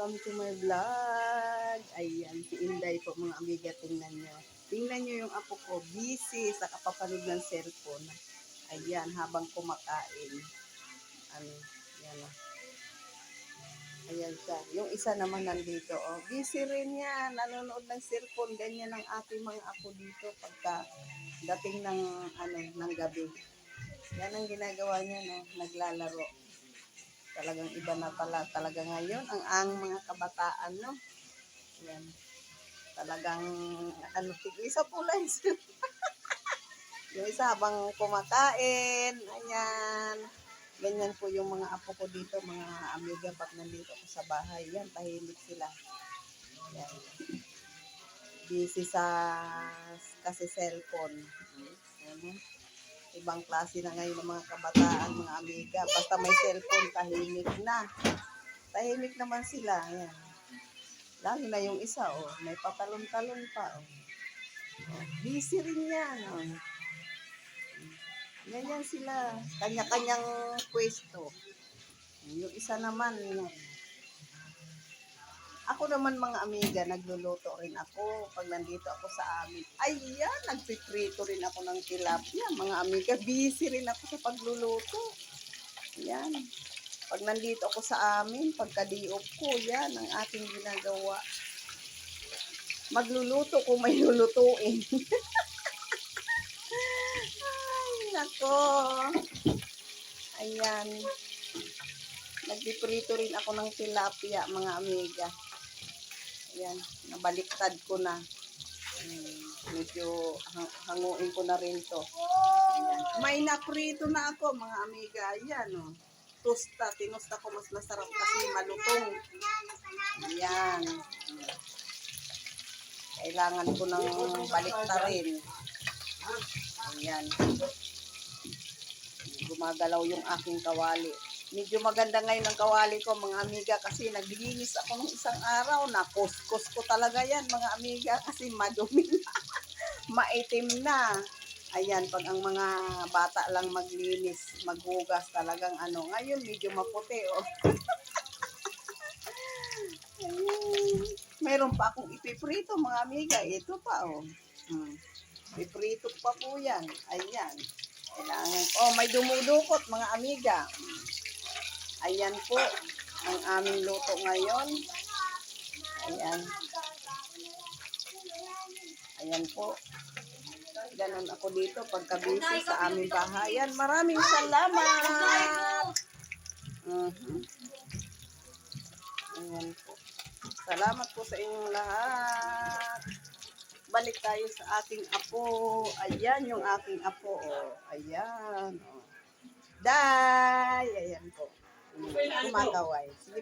Welcome to my vlog. Ayan, si Inday po mga amiga, tingnan nyo. Tingnan nyo yung apo ko, busy sa kapapanood ng cellphone. Ayan, habang kumakain. Ano, yan o. Ayan siya. Yung isa naman nandito, oh. Busy rin yan. Nanonood ng cellphone. Ganyan ang aking mga apo dito pagka dating ng, ano, ng gabi. Yan ang ginagawa niya, no? Naglalaro talagang iba na pala talaga ngayon ang ang mga kabataan no? Yan talagang ano isa po lang. Yung isa habang kumakain ayan. Ganyan po yung mga apo ko dito mga amiga pag nandito ako sa bahay. Yan tahimik sila. Yan busy sa kasi cellphone. Ano ibang klase na ngayon ng mga kabataan, mga amiga. Basta may cellphone, tahimik na. Tahimik naman sila. Ayan. Lalo na yung isa, oh. May patalon-talon pa, oh. oh. Busy rin yan, oh. Ganyan sila. Kanya-kanyang pwesto. Yung isa naman, yan. Ako naman mga amiga, nagluluto rin ako pag nandito ako sa amin. Ayan, nagpiprito rin ako ng tilapia. Mga amiga, busy rin ako sa pagluluto. Yan. Pag nandito ako sa amin, pagka-diop ko, yan ang aking ginagawa. Magluluto kung may lulutuin. Ay, nako. Ayan. Nagpiprito rin ako ng tilapia, mga amiga. Ayan, nabaliktad ko na. Hmm, medyo hang- hanguin ko na rin to. Ayan. May naprito na ako, mga amiga. Ayan, oh. Tosta, tinusta ko mas masarap kasi malutong. Ayan. Kailangan ko ng baliktarin. Ayan. Gumagalaw yung aking kawali. Medyo maganda ngayon ang kawali ko, mga amiga, kasi naglinis ako ng isang araw. Nakuskus ko talaga yan, mga amiga, kasi madumi na. Maitim na. Ayan, pag ang mga bata lang maglinis, maghugas talagang ano. Ngayon, medyo maputi, oh. Ayan. Meron pa akong ipiprito, mga amiga. Ito pa, oh. Hmm. Ipiprito pa po yan. Ayan. Kailangan, oh, may dumudukot, mga amiga. Hmm. Ayan po ang aming luto ngayon. Ayan. Ayan po. Ganon ako dito pagkabisi sa aming bahayan. Maraming salamat. Mhm. Ayan po. Salamat po sa inyong lahat. Balik tayo sa ating apo. Ayan yung aking apo. Oh. Ayan. Oh. Day! Ayan po. Kumakaway. Sige